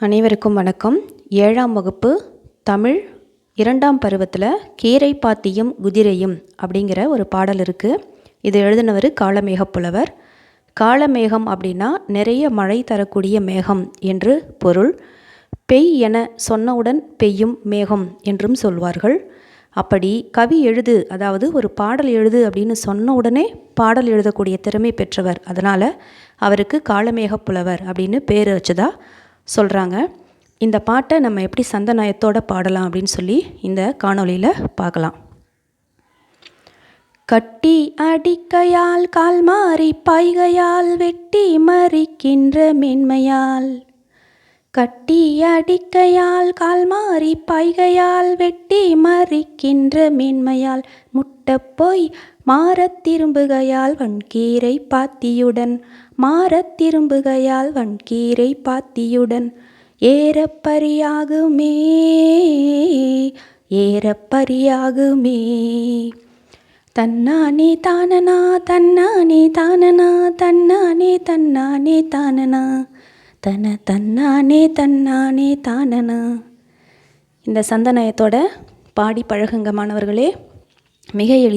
அனைவருக்கும் வணக்கம். ஏழாம் வகுப்பு தமிழ் இரண்டாம் பருவத்தில் கீரை பாத்தியும் குதிரையும் அப்படிங்கிற ஒரு பாடல் இருக்குது இது எழுதினவர் காளமேகப் புலவர் காளமேகம் அப்படின்னா நிறைய மழை தரக்கூடிய மேகம் என்று பொருள். பெய் என சொன்னவுடன் பெய்யும் மேகம் என்றும் சொல்வார்கள். அப்படி கவி எழுது அதாவது ஒரு பாடல் எழுது அப்படின்னு சொன்ன உடனே பாடல் எழுதக்கூடிய திறமை பெற்றவர். அதனால் அவருக்கு காளமேகப் புலவர் அப்படின்னு பேர் வச்சதா சொல்கிறாங்க இந்த பாட்டை நம்ம எப்படி சந்தநயத்தோட பாடலாம் அப்படின்னு சொல்லி இந்த காணொளியில் பார்க்கலாம். கட்டி அடிக்கையால் கால் மாறி பாய்கையால் வெட்டி மறிக்கின்ற மென்மையால் கட்டி அடிக்கையால் கால் மாறி பாய்கையால் வெட்டி மறிக்கின்ற மேன்மையால் முட்டப் போய் மாறத் திரும்புகையால் வன்கீரை பாத்தியுடன் மாறத் திரும்புகையால் வன்கீரை பாத்தியுடன் ஏறப்பரியாகுமே ஏறப்பரியாகுமே தன்னானே தானனா தன்னானே தானனா தன்னானே தன்னானே தானனா தன தன்னானே தன்னானே தானனா. இந்த சந்தனயத்தோட பாடி பழகுங்க மாணவர்களே மிக எளி